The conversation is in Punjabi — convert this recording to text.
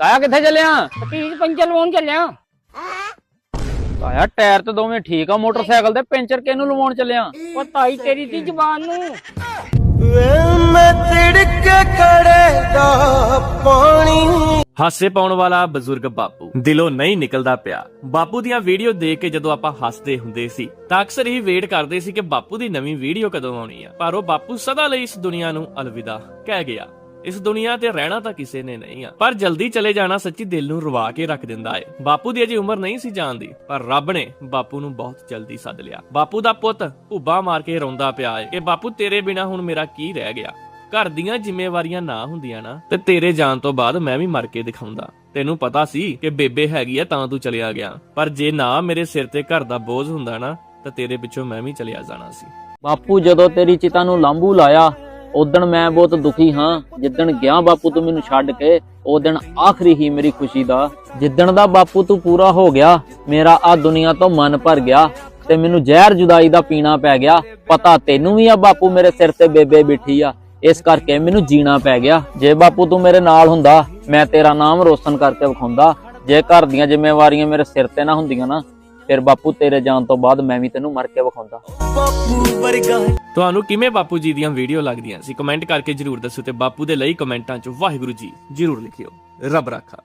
ਤਾਇਆ ਕਿੱਥੇ ਚੱਲਿਆ? ਪਤੀਜ ਪੰਚਰ ਲਵਾਉਣ ਚੱਲਿਆ। ਤਾਇਆ ਟਾਇਰ ਤੇ ਦੋਵੇਂ ਠੀਕ ਆ ਮੋਟਰਸਾਈਕਲ ਤੇ ਪੈਂਚਰ ਕਿਹਨੂੰ ਲਵਾਉਣ ਚੱਲਿਆ? ਉਹ ਤਾਈ ਤੇਰੀ ਦੀ ਜ਼ਬਾਨ ਨੂੰ। ਮੈਂ ਤਿੜਕ ਖੜੇ ਦਾ ਪਾਣੀ ਹਾਸੇ ਪਾਉਣ ਵਾਲਾ ਬਜ਼ੁਰਗ ਬਾਪੂ। ਦਿਲੋਂ ਨਹੀਂ ਨਿਕਲਦਾ ਪਿਆ। ਬਾਪੂ ਦੀਆਂ ਵੀਡੀਓ ਦੇਖ ਕੇ ਜਦੋਂ ਆਪਾਂ ਹੱਸਦੇ ਹੁੰਦੇ ਸੀ ਤਾਂ ਅਕਸਰ ਹੀ ਵੇਟ ਕਰਦੇ ਸੀ ਕਿ ਬਾਪੂ ਦੀ ਨਵੀਂ ਵੀਡੀਓ ਕਦੋਂ ਆਉਣੀ ਆ। ਪਰ ਉਹ ਬਾਪੂ ਸਦਾ ਲਈ ਇਸ ਦੁਨੀਆ ਨੂੰ ਅਲਵਿਦਾ ਕਹਿ ਗਿਆ। ਇਸ ਦੁਨੀਆ ਤੇ ਰਹਿਣਾ ਤਾਂ ਕਿਸੇ ਨੇ ਨਹੀਂ ਆ। ਪਰ ਜਲਦੀ ਚਲੇ ਜਾਣਾ ਸੱਚੀ ਦਿਲ ਨੂੰ ਰਵਾ ਕੇ ਰੱਖ ਦਿੰਦਾ ਏ। ਬਾਪੂ ਦੀ ਅਜੇ ਉਮਰ ਨਹੀਂ ਸੀ ਜਾਣਦੀ ਪਰ ਰੱਬ ਨੇ ਬਾਪੂ ਨੂੰ ਬਹੁਤ ਜਲਦੀ ਸੱਦ ਲਿਆ। ਬਾਪੂ ਦਾ ਪੁੱਤ ਭੁੱਬਾ ਮਾਰ ਕੇ ਰੋਂਦਾ ਪਿਆ ਏ ਕਿ, ਬਾਪੂ, ਤੇਰੇ ਬਿਨਾ ਹੁਣ ਮੇਰਾ ਕੀ ਰਹਿ ਗਿਆ? ਘਰ ਦੀਆਂ ਜ਼ਿੰਮੇਵਾਰੀਆਂ ਨਾ ਹੁੰਦੀਆਂ ਨਾ, ਤੇ ਤੇਰੇ ਜਾਣ ਤੋਂ ਬਾਅਦ ਮੈਂ ਵੀ ਮਰ ਕੇ ਦਿਖਾਉਂਦਾ। ਤੈਨੂੰ ਪਤਾ ਸੀ ਕਿ ਬੇਬੇ ਹੈਗੀ ਆ ਤਾਂ ਤੂੰ ਚਲਿਆ ਗਿਆ। ਪਰ ਜੇ ਨਾ ਮੇਰੇ ਸਿਰ ਤੇ ਘਰ ਦਾ ਬੋਝ ਹੁੰਦਾ ਨਾ, ਤਾਂ ਤੇਰੇ ਪਿੱਛੋਂ ਮੈਂ ਵੀ ਚਲਿਆ ਜਾਣਾ ਸੀ। ਬਾਪੂ, ਜਦੋਂ ਤੇਰੀ ਚਿਤਾ ਨੂੰ ਲਾਂਬੂ ਲਾਇਆ ਉਦਣ ਮੈਂ ਬਹੁਤ ਦੁਖੀ ਹਾਂ। ਜਿੱਦਣ ਗਿਆ ਬਾਪੂ ਤੂੰ ਮੈਨੂੰ ਛੱਡ ਕੇ, ਉਹ ਦਿਨ ਆਖਰੀ ਹੀ ਮੇਰੀ ਖੁਸ਼ੀ ਦਾ। ਜਿੱਦਣ ਦਾ ਬਾਪੂ ਤੂੰ ਪੂਰਾ ਹੋ ਗਿਆ, ਮੇਰਾ ਆ ਦੁਨੀਆ ਤੋਂ ਮਨ ਭਰ ਗਿਆ ਤੇ ਮੈਨੂੰ ਜ਼ਹਿਰ ਜੁਦਾਈ ਦਾ ਪੀਣਾ ਪੈ ਗਿਆ। ਪਤਾ ਤੈਨੂੰ ਵੀ ਆ ਬਾਪੂ ਮੇਰੇ ਸਿਰ ਤੇ ਬੇਬੇ ਬਿਠੀ ਆ। ਇਸ ਕਰਕੇ ਮੈਨੂੰ ਜੀਣਾ ਪੈ ਗਿਆ। ਜੇ ਬਾਪੂ ਤੂੰ ਮੇਰੇ ਨਾਲ ਹੁੰਦਾ, ਮੈਂ ਤੇਰਾ ਨਾਮ ਰੋਸ਼ਨ ਕਰਕੇ ਵਿਖਾਉਂਦਾ। ਜੇ ਘਰ ਦੀਆਂ ਜ਼ਿੰਮੇਵਾਰੀਆਂ ਮੇਰੇ ਸਿਰ ਤੇ ਨਾ ਹੁੰਦੀਆਂ ਨਾ, ਫਿਰ ਬਾਪੂ ਤੇਰੇ ਜਾਣ ਤੋਂ ਬਾਅਦ ਮੈਂ ਵੀ ਤੈਨੂੰ ਮਰ ਕੇ ਵਿਖਾਉਂਦਾ। ਬਾਪੂ ਵਰਗਾ ਤੁਹਾਨੂੰ ਕਿਵੇਂ ਬਾਪੂ ਜੀ ਦੀਆਂ ਵੀਡੀਓ ਲੱਗਦੀਆਂ ਸੀ? ਕਮੈਂਟ ਕਰਕੇ ਜਰੂਰ ਦੱਸੋ ਤੇ ਬਾਪੂ ਦੇ ਲਈ ਕਮੈਂਟਾਂ 'ਚ ਵਾਹਿਗੁਰੂ ਜੀ ਜਰੂਰ ਲਿਖਿਓ। ਰੱਬ ਰਾਖਾ।